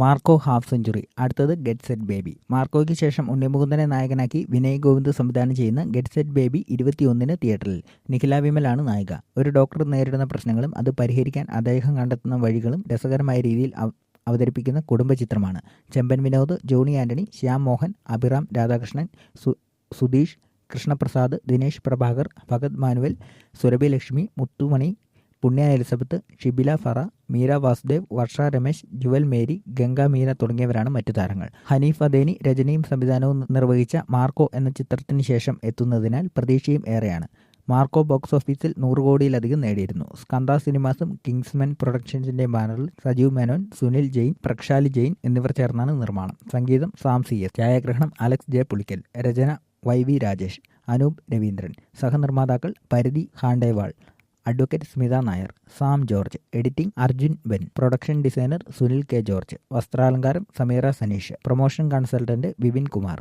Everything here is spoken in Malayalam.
മാർക്കോ ഹാഫ് സെഞ്ചുറി അടുത്തത് ഗെറ്റ് സെറ്റ് ബേബി. മാർക്കോയ്ക്ക് ശേഷം ഉണ്ണിമുകുന്ദനെ നായകനാക്കി വിനയ് ഗോവിന്ദ് സംവിധാനം ചെയ്യുന്ന ഗെറ്റ് സെറ്റ് ബേബി ഇരുപത്തിയൊന്നിന് തിയേറ്ററിൽ നിഖില വിമലാണ് നായിക. ഒരു ഡോക്ടർ നേരിടുന്ന പ്രശ്നങ്ങളും അത് പരിഹരിക്കാൻ അദ്ദേഹം കണ്ടെത്തുന്ന വഴികളും രസകരമായ രീതിയിൽ അവതരിപ്പിക്കുന്ന കുടുംബ ചിത്രമാണ്. ചെമ്പൻ വിനോദ് ജോണി ആന്റണി ശ്യാം മോഹൻ അഭിറാം രാധാകൃഷ്ണൻ സുധീഷ് കൃഷ്ണപ്രസാദ് ദിനേശ് പ്രഭാകർ ഭഗത് മാനുവൽ സുരഭി ലക്ഷ്മി മുത്തുമണി പുണ്യ എലിസബത്ത് ഷിബില ഫറ മീര വാസുദേവ് വർഷ രമേശ് ജുവൽ മേരി ഗംഗ മീര തുടങ്ങിയവരാണ് മറ്റു താരങ്ങൾ. ഹനീഫ് അദേനി രചനയും സംവിധാനവും നിർവഹിച്ച മാർക്കോ എന്ന ചിത്രത്തിന് ശേഷം എത്തുന്നതിനാൽ പ്രതീക്ഷയും ഏറെയാണ്. മാർക്കോ ബോക്സ് ഓഫീസിൽ നൂറ് കോടിയിലധികം നേടിയിരുന്നു. സ്കന്ദ സിനിമാസും കിങ്സ്മൻ പ്രൊഡക്ഷൻസിന്റെ ബാനറിൽ സജീവ് മേനോൻ സുനിൽ ജെയിൻ പ്രക്ഷാലി ജെയിൻ എന്നിവർ ചേർന്നാണ് നിർമ്മാണം. സംഗീതം സാം സി എസ് ഛായാഗ്രഹണം അലക്സ് ജെ പുളിക്കൽ രചന Y V Rajesh Anoop Raveendran സഹനിർമ്മാതാക്കൾ Paridhi Khandelwal advocate Smitha Nair Sam George editing Arjun Ben production designer Sunil K George വസ്ത്രാലങ്കാരം Sameera Saneesh promotion consultant Vipin Kumar.